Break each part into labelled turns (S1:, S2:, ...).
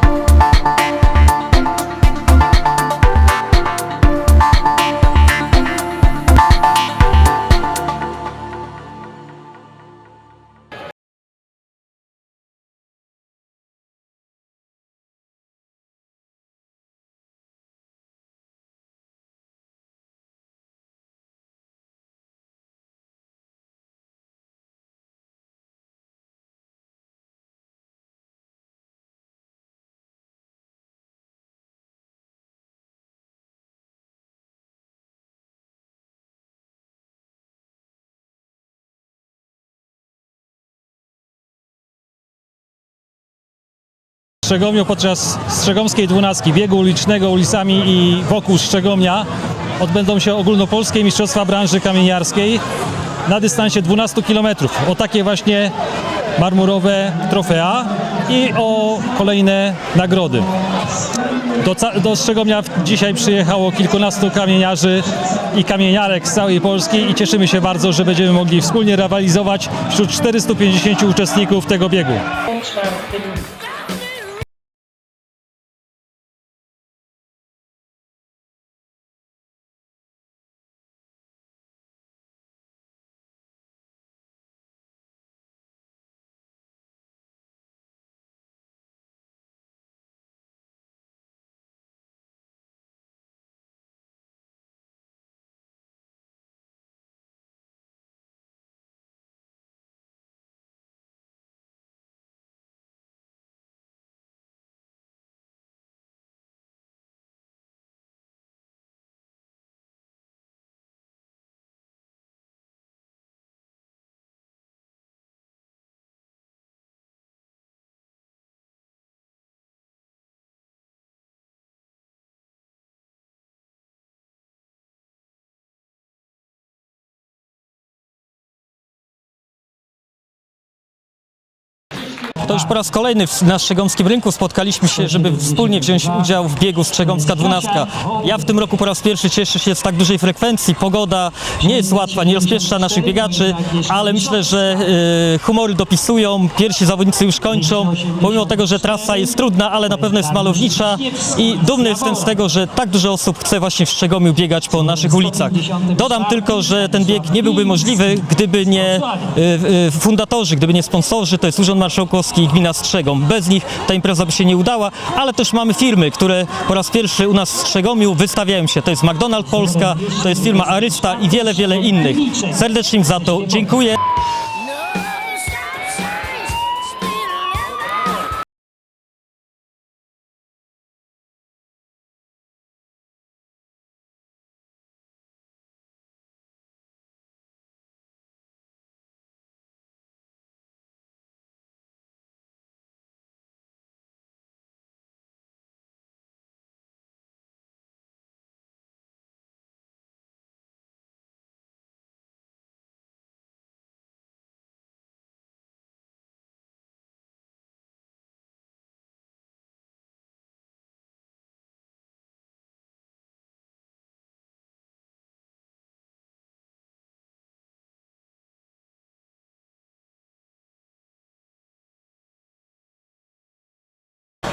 S1: you Strzegomiu podczas Strzegomskiej Dwunastki, biegu ulicznego ulicami i wokół Strzegomia odbędą się ogólnopolskie mistrzostwa branży kamieniarskiej na dystansie 12 km. O takie właśnie marmurowe trofea i o kolejne nagrody. Do, do Strzegomia dzisiaj przyjechało kilkunastu kamieniarzy i kamieniarek z całej Polski i cieszymy się bardzo, że będziemy mogli wspólnie rywalizować wśród 450 uczestników tego biegu.
S2: To już po raz kolejny na Strzegomskim Rynku spotkaliśmy się, żeby wspólnie wziąć udział w biegu Strzegomska 12. Ja w tym roku po raz pierwszy cieszę się z tak dużej frekwencji. Pogoda nie jest łatwa, nie rozpieszcza naszych biegaczy, ale myślę, że e, humory dopisują, pierwsi zawodnicy już kończą, pomimo tego, że trasa jest trudna, ale na pewno jest malownicza i dumny jestem z tego, że tak dużo osób chce właśnie w Strzegomiu biegać po naszych ulicach. Dodam tylko, że ten bieg nie byłby możliwy, gdyby nie e, e, fundatorzy, gdyby nie sponsorzy, to jest Urząd Marszałkowski i Gmina Strzegom. Bez nich ta impreza by się nie udała, ale też mamy firmy, które po raz pierwszy u nas w Strzegomiu wystawiają się. To jest McDonald Polska, to jest firma Arysta i wiele, wiele innych. Serdecznie im za to dziękuję.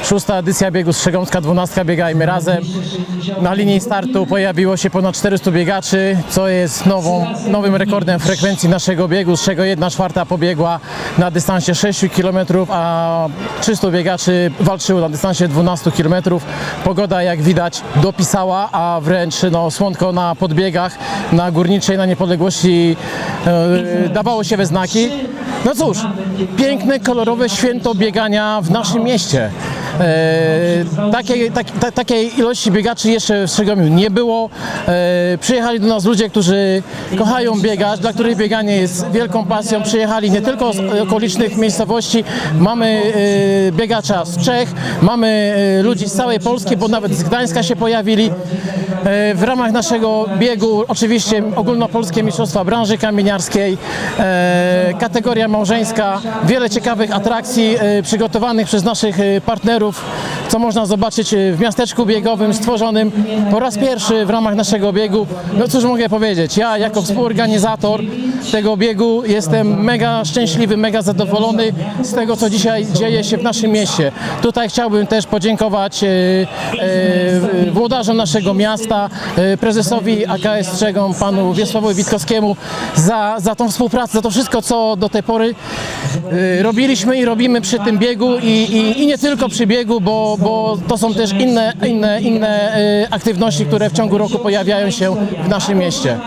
S3: Szósta edycja biegu Strzegomska 12 biegajmy razem. Na linii startu pojawiło się ponad 400 biegaczy, co jest nową, nowym rekordem frekwencji naszego biegu, z czego 1 czwarta pobiegła na dystansie 6 km, a 300 biegaczy walczyło na dystansie 12 km. Pogoda jak widać dopisała, a wręcz no, słonko na podbiegach, na górniczej, na niepodległości e, dawało się we znaki. No cóż, piękne, kolorowe święto biegania w naszym mieście. E, takiej, tak, ta, takiej ilości biegaczy jeszcze w Strzegomiu nie było. E, przyjechali do nas ludzie, którzy kochają biegać, dla których bieganie jest wielką pasją. Przyjechali nie tylko z okolicznych miejscowości. Mamy e, biegacza z Czech, mamy e, ludzi z całej Polski, bo nawet z Gdańska się pojawili. E, w ramach naszego biegu oczywiście ogólnopolskie mistrzostwa branży kamieniarskiej, e, kategoria małżeńska, wiele ciekawych atrakcji e, przygotowanych przez naszych partnerów, co można zobaczyć e, w miasteczku biegowym stworzonym po raz pierwszy w ramach naszego biegu. No cóż mogę powiedzieć, ja jako współorganizator tego biegu jestem mega szczęśliwy, mega zadowolony z tego, co dzisiaj dzieje się w naszym mieście. Tutaj chciałbym też podziękować e, e, włodarzom naszego miasta, prezesowi AKS Strzegom, panu Wiesławowi Witkowskiemu za, za tą współpracę, za to wszystko, co do tej pory robiliśmy i robimy przy tym biegu i, i, i nie tylko przy biegu, bo, bo to są też inne, inne, inne e, aktywności, które w ciągu roku pojawiają się w naszym mieście.